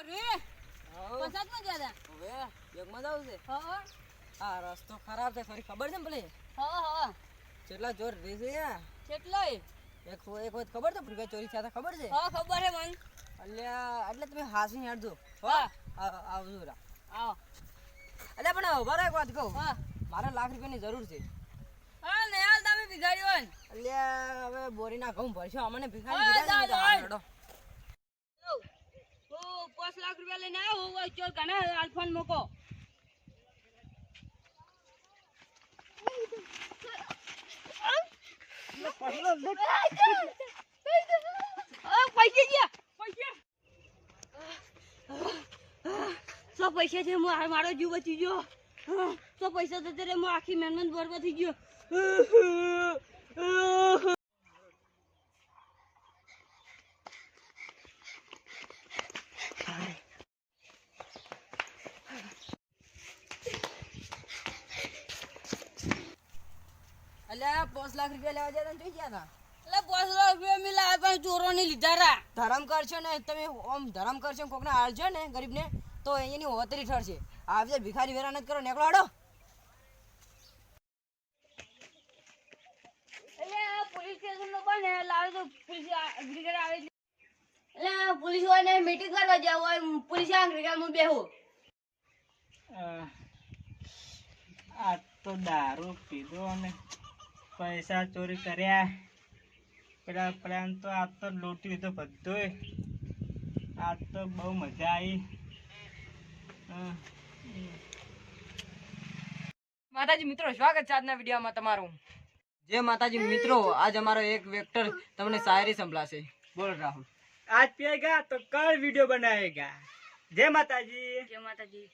રે ગયા હતા હવે? યોગમાં જાવું છે? હા આ રસ્તો ખરાબ છે થોડી ખબર છે ને પેલી? હા હા. કેટલા જોર રે છે યાર. કેટલોય? એક એક વખત ખબર છે રૂપિયા ચોરી થયા ખબર છે? હા ખબર હે મન. અલ્યા એટલે તમે હાસી હેડજો હો હા. આવજો રા આવો. અલ્યા પણ ઊભા એક વાત કહું. હા. મારે લાખ રૂપિયાની જરૂર છે. હા ને હાલ તમે બિગાડ્યો હે અલ્યા હવે બોરીના ઘઉં ભરશો અમને હા, ભિખારી દીધા છે ને તો જાઓ, હાલ જાઓ. હેડો. હું રૂપિયા લઈને આવ્યો હું ચોર ઘણા આલ્ફાન મૂકો પૈસા સો પૈસા છે મારો જીવ બચી ગયો સો પૈસા તો ત્યારે હું આખી મહેનત બરબાદ થઈ ગયો અલ્યા પાંચ લાખ રૂપિયા લેવા જતા જોઈ ગયા હતા એટલે પાંચ લાખ રૂપિયા મિલા પણ ચોરો ની લીધા રા. ધરમ કરશો ને તમે ઓમ ધરમ કરશો ને હારજો ને ગરીબ ને તો એની હોતરી ઠરશે. આવી ભિખારી વેરા નથી કરો નીકળો હાડો પોલીસ સ્ટેશન નો બને લાવે તો પોલીસ બ્રિગેડ આવે એટલે. પોલીસ હોય મીટિંગ કરવા જાવ હોય પોલીસ આ બ્રિગેડમાં બેહો. આ તો દારૂ પીધો અને પૈસા ચોરી કર્યા. પેલા પ્લાન તો આ તો લૂંટી લીધો બધોય. આ તો બહુ મજા આવી માતાજી મિત્રો સ્વાગત છે આજના વિડીયોમાં તમારું. જે માતાજી મિત્રો આજ અમારો એક વેક્ટર તમને શાયરી સંભળાશે. બોલ રાહુલ. આજ પીએગા તો કલ વીડિયો બનાવેગા જય માતાજી. જય માતાજી.